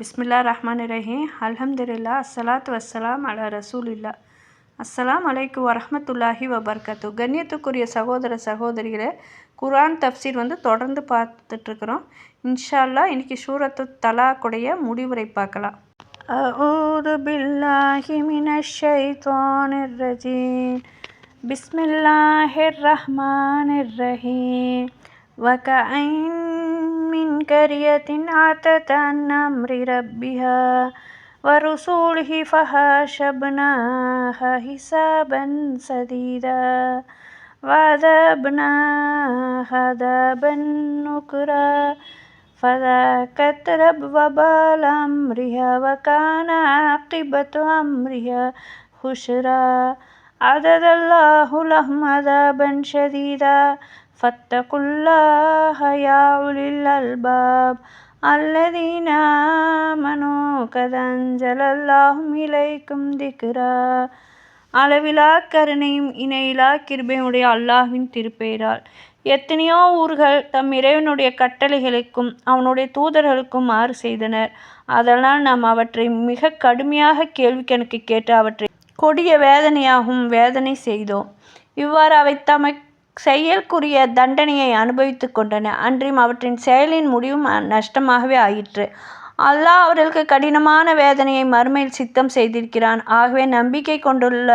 பிஸ்மில்லா ரஹ்மான் ரஹீம் அல்ஹம்துலில்லா அஸ்ஸலாத் வஸ்ஸலாம் அலா ரசூலில்லா அஸ்ஸலாம் அலைக்கு வரமத்துல்லாஹி வபர்கத்து கண்ணியத்துக்குரிய சகோதர சகோதரிகளை குர்ஆன் தஃப்சீர் வந்து தொடர்ந்து பார்த்துட்ருக்குறோம். இன்ஷால்லா இன்றைக்கி சூரத்து தலாக்குடைய முடிவுரை பார்க்கலாம். அஊது பில்லாஹி மினஷ் ஷைத்தானிர் ரஜீம் பிஸ்மில்லாஹிர் ரஹ்மானிர் ரஹீம் وكأين من قرية عتت عن أمر ربها ورسوله فحاسبناها حسابا سديدا وعذبناها عذابا نكرا فذاقت رب وبال أمرها وكان عاقبة أمرها خسرا. عدد الله لهم عذابا شديدا فاتقوا الله يا أولي الألباب الذين آمنوا قد أنزل الله إليكم ذكرا அளவிலா கருணையும் இணையிலா கிருபையுடைய அல்லாஹ்வின் திருப்பெயரால் எத்தனையோ ஊர்கள் தம் இறைவனுடைய கட்டளைகளுக்கும் அவனுடைய தூதர்களுக்கும் மாறு செய்தனர் அதனால் நாம் அவற்றை மிக கடுமையாக கேள்வி கணக்கு கேட்டு அவற்றை கொடிய வேதனையாகவும் வேதனை செய்தோம் இவ்வாறு அவை தமை செயலுக்குரிய தண்டனையை அனுபவித்து கொண்டன. அன்றியும் அவற்றின் செயலின் முடிவும் நஷ்டமாகவே ஆயிற்று. அல்லாஹ் அவர்களுக்கு கடினமான வேதனையை மறுமையில் சித்தம் செய்திருக்கிறான். ஆகவே நம்பிக்கை கொண்டுள்ள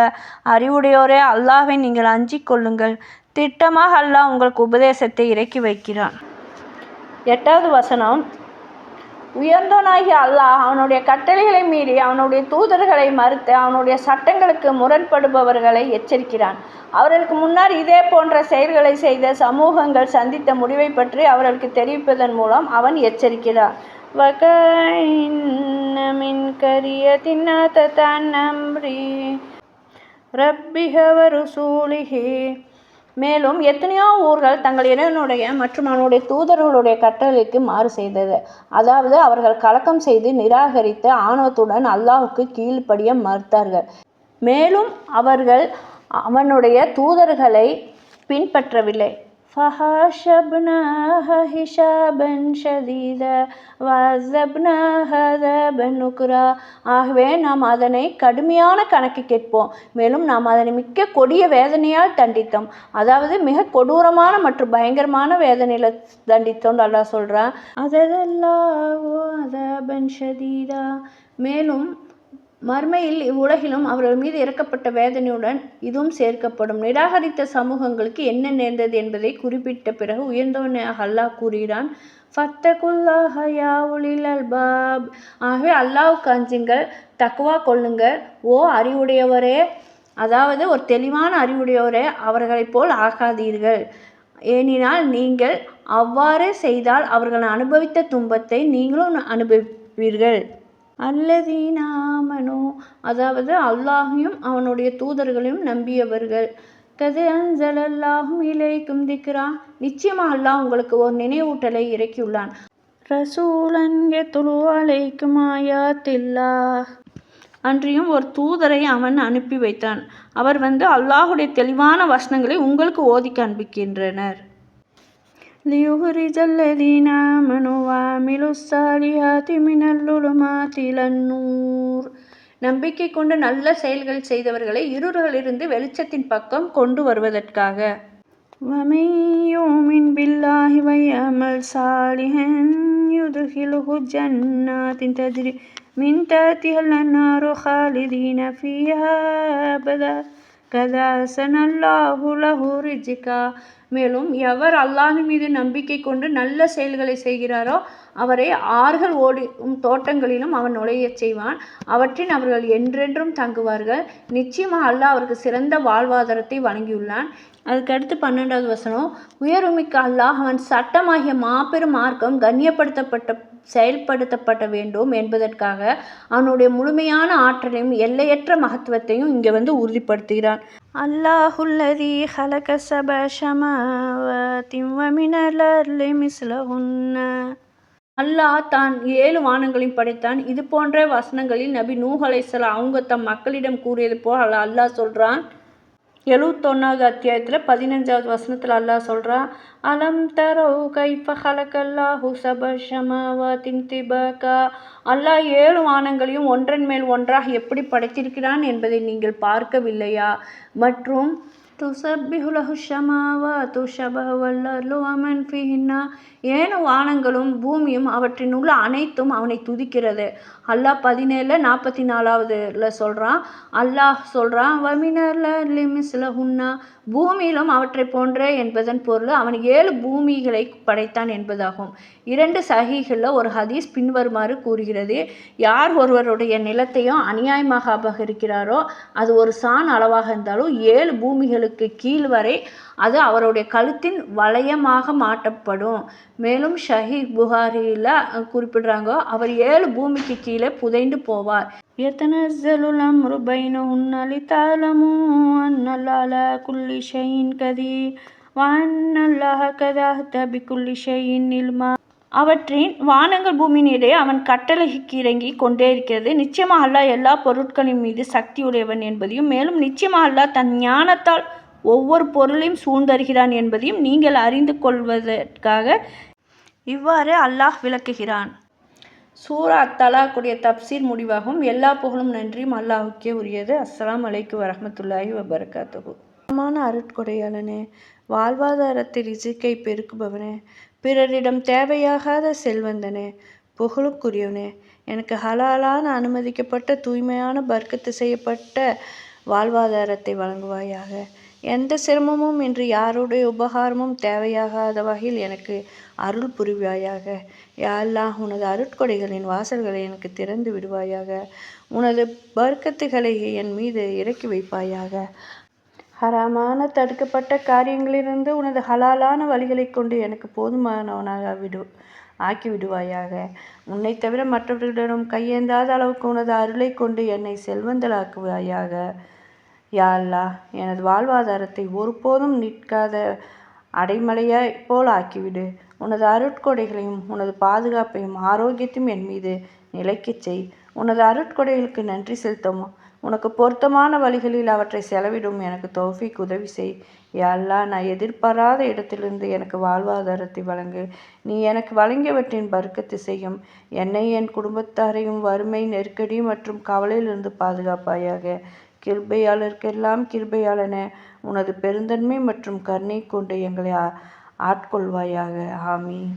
அறிவுடையோரே அல்லாஹை நீங்கள் அஞ்சிக் கொள்ளுங்கள். திட்டமாக அல்லாஹ் உங்களுக்கு உபதேசத்தை இறக்கி வைக்கிறான். எட்டாவது வசனம் உயர்ந்தோனாகிய அல்லாஹ் அவனுடைய கட்டளைகளை மீறி அவனுடைய தூதர்களை மறுத்து அவனுடைய சட்டங்களுக்கு முரண்படுபவர்களை எச்சரிக்கிறான். அவர்களுக்கு முன்னர் இதே போன்ற செயல்களை செய்த சமூகங்கள் சந்தித்த முடிவை பற்றி அவர்களுக்கு தெரிவிப்பதன் மூலம் அவன் எச்சரிக்கிறான். வகின் கரியத்தின் அம்ரி ரப்பிஹவர் சூலிஹி மேலும் எத்தனையோ ஊர்கள் தங்கள் இறைவனுடைய மற்றும் அவனுடைய தூதர்களுடைய கட்டளைக்கு மாறு செய்தது. அதாவது அவர்கள் கலக்கம் செய்து நிராகரித்து ஆணவத்துடன் அல்லாஹுக்கு கீழ்ப்படிய மறுத்தார்கள். மேலும் அவர்கள் அவனுடைய தூதர்களை பின்பற்றவில்லை. فحاشبناها حسابا شديدا وعذبناها عذابا نكرا ஆகவே நாம் அதனை கடுமையான கணக்கு கேட்போம் மேலும் நாம் அதனை மிக்க கொடிய வேதனையால் தண்டித்தோம் அதாவது மிக கொடூரமான மற்றும் பயங்கரமான வேதனையில் தண்டித்தோம் நல்லா சொல்கிறான் அதெல்லாம் அதபன் ஷதீதா மேலும் மர்மையில் இவ்வுலகிலும் அவர்கள் மீது இறக்கப்பட்ட வேதனையுடன் இதுவும் சேர்க்கப்படும். நிராகரித்த சமூகங்களுக்கு என்ன நேர்ந்தது என்பதை குறிப்பிட்ட பிறகு உயர்ந்தவன் அல்லாஹ் கூறுகிறான். ஃபத்தகுல்லாஹ யா உலில் அல்பாப் ஆகவே அல்லாஹ் அஞ்சுங்கள் தக்குவா கொள்ளுங்கள். ஓ அறிவுடையவரே அதாவது ஒரு தெளிவான அறிவுடையவரே அவர்களைப் போல் ஆகாதீர்கள். ஏனினால் நீங்கள் அவ்வாறு செய்தால் அவர்கள் அனுபவித்த துன்பத்தை நீங்களும் அனுபவிப்பீர்கள். அல்லதீனாமனோ. அதாவது அல்லாஹையும் அவனுடைய தூதர்களையும் நம்பியவர்கள். கது அன்சலல்லாஹும் இலைக்கும் திக்ரா. நிச்சயமாக அல்லாஹ் உங்களுக்கு ஒரு நினைவூட்டலை இறக்கியுள்ளான். ரசூலன் துளு அலைக்கும் ஆயாத்தில்லா அன்றியும் ஒரு தூதரை அவன் அனுப்பி வைத்தான். அவர் வந்து அல்லாஹுடைய தெளிவான வசனங்களை உங்களுக்கு ஓதி காண்பிக்கின்றனர் ليخرج الذين آمنوا وعملوا الصالحات من الظلمات إلى النور நம்பிக்கை கொண்டு நல்ல செயல்கள் செய்தவர்களை இருள்களிலிருந்து வெளிச்சத்தின் பக்கம் கொண்டு வருவதற்காக ومن يؤمن بالله ويعمل صالحا يدخله جنات تجري من تحتها الأنهار خالدين فيها أبدا கதா ரிஜிகா மேலும் எவர் அல்லாஹின் மீது நம்பிக்கை கொண்டு நல்ல செயல்களை செய்கிறாரோ அவரை ஆறுகள் ஓடும் தோட்டங்களிலும் அவன் நுழையச் செய்வான். அவற்றின் அவர்கள் என்றென்றும் தங்குவார்கள். நிச்சயமாக அல்லாஹ் அவருக்கு சிறந்த வாழ்வாதாரத்தை வழங்கியுள்ளான். அதுக்கடுத்து பன்னெண்டாவது வசனம் உயர்வுமிக்க அல்லாஹ் அவன் சட்டமாகிய மாபெரும் மார்க்கம் கண்ணியப்படுத்தப்பட்ட செயல்படுத்தப்பட வேண்டும் என்பதற்காக அவனுடைய முழுமையான ஆற்றலையும் எல்லையற்ற மகத்துவத்தையும் இங்கே வந்து உறுதிப்படுத்துகிறான். அல்லாஹுல்லதி ஹலக சப மிஸ்லஹுன்ன அல்லாஹ் தான் ஏழு வானங்களையும் படைத்தான். இது போன்ற வசனங்களில் நபி நூஹ் அலைசலாம் அவங்க தம் மக்களிடம் கூறியது போல் அல்லாஹ் சொல்கிறான் எழுவத்தொன்னாவது அத்தியாயத்தில் பதினஞ்சாவது வசனத்தில் அல்லாஹ் சொல்கிறான் அலம் தரோ கைஃப ஹலக்கல்லாஹு சபஷமாவாத்தின் திபகா. அல்லாஹ் ஏழு வானங்களையும் ஒன்றன் மேல் ஒன்றாக எப்படி படைத்திருக்கிறான் என்பதை நீங்கள் பார்க்கவில்லையா? மற்றும் துசப்பிஹுலஹு ஷமாவா துஷபஹ வல்லர்லு அமன் ஃபிஹின்னா ஏன வானங்களும் பூமியும் அவற்றின் உள்ள அனைத்தும் அவனை துதிக்கிறது. அல்லாஹ் பதினேழு நாற்பத்தி நாலாவதுல சொல்கிறான் அல்லாஹ் சொல்கிறான் வமினர்ல லிமிஸ்லஹுன்னா பூமியிலும் அவற்றை போன்ற என்பதன் பொருள் அவன் ஏழு பூமிகளை படைத்தான் என்பதாகும். இரண்டு சகிகளில் ஒரு ஹதீஸ் பின்வருமாறு கூறுகிறது. யார் ஒருவருடைய நிலத்தையும் அநியாயமாக அபகரிக்கிறாரோ அது ஒரு சான் அளவாக இருந்தாலும் ஏழு பூமிகளுக்கு கீழ் வரை அது அவருடைய கழுத்தின் வளையமாக மாட்டப்படும் மேலும் ஷஹீத் புகாரியில் குறிப்பிடுறாங்க அவர் ஏழு பூமிக்கு கீழே புதைந்து போவார். எத்தனஸ்ஸலுல் அம்ரு பைனஹுன்ன லிதஅலமு அன்னல்லாஹ குல்லி ஷைஇன் கதீர் வஅன்னல்லாஹ கதஹத பிகுல்லி ஷைஇன் இல்மா. அவற்றின் வானங்கள் பூமியினிடையே அவன் கட்டளைக்கு இறங்கி கொண்டே இருக்கிறது. நிச்சயமாக அல்லாஹ் எல்லா பொருட்களின் மீது சக்தி உடையவன் என்பதையும் மேலும் நிச்சயமாக அல்லாஹ் தன் ஞானத்தால் ஒவ்வொரு பொருளையும் சூழ்ந்தருகிறான் என்பதையும் நீங்கள் அறிந்து கொள்வதற்காக இவ்வாறு அல்லாஹ் விளக்குகிறான். சூரா அத்தலாக்குடைய தப்சீர் முடிவாகும். எல்லா புகழும் நன்றியும் அல்லாஹுக்கே உரியது. அஸ்ஸலாம் அலைக்கு வரமத்துல்லாஹி வபரகாத்துஹு. மான அருட்கொடையாளனே வாழ்வாதாரத்தை ரிசிக்கை பெருக்குபவனே பிறரிடம் தேவையாகாத செல்வந்தனே புகழுக்குரியவனே எனக்கு ஹலாலான அனுமதிக்கப்பட்ட தூய்மையான பர்க்கத்து செய்யப்பட்ட வாழ்வாதாரத்தை வழங்குவாயாக. எந்த சிரமமும் இன்றி யாருடைய உபகாரமும் தேவையாகாத வகையில் எனக்கு அருள் புரிவாயாக. யா உனது அருட்கொடைகளின் வாசல்களை எனக்கு திறந்து விடுவாயாக. உனது பர்க்கத்துகளை என் மீது இறக்கி வைப்பாயாக. ஹராமான தடுக்கப்பட்ட காரியங்களிலிருந்து உனது ஹலாலான வழிகளை கொண்டு எனக்கு போதுமானவனாக விடு ஆக்கி விடுவாயாக உன்னை தவிர மற்றவர்களிடம் கையேந்தாத அளவுக்கு உனது அருளை கொண்டு என்னை செல்வந்தலாக்குவாயாக. யா எனது வாழ்வாதாரத்தை ஒருபோதும் நிற்காத அடைமலையை போல் ஆக்கிவிடு. உனது அருட்கொடைகளையும் உனது பாதுகாப்பையும் ஆரோக்கியத்தையும் என் மீது நிலைக்கச் செய். உனது அருட்கொடைகளுக்கு நன்றி செலுத்தவும். உனக்கு பொருத்தமான வழிகளில் அவற்றை செலவிடும் எனக்கு தோஃபிக் உதவி செய். யாழ்லா நான் எதிர்பாராத இடத்திலிருந்து எனக்கு வாழ்வாதாரத்தை வழங்கு. நீ எனக்கு வழங்கியவற்றின் பருக்கத்து செய்யும். என்னை என் குடும்பத்தாரையும் வறுமை நெருக்கடி மற்றும் கவலையிலிருந்து பாதுகாப்பாயாக. கிருபையாளருக்கெல்லாம் கிருபையாளனே. உனது பெருந்தன்மை மற்றும் கருணை கொண்டு எங்களை ஆட்கொள்வாயாக. ஆமீன்.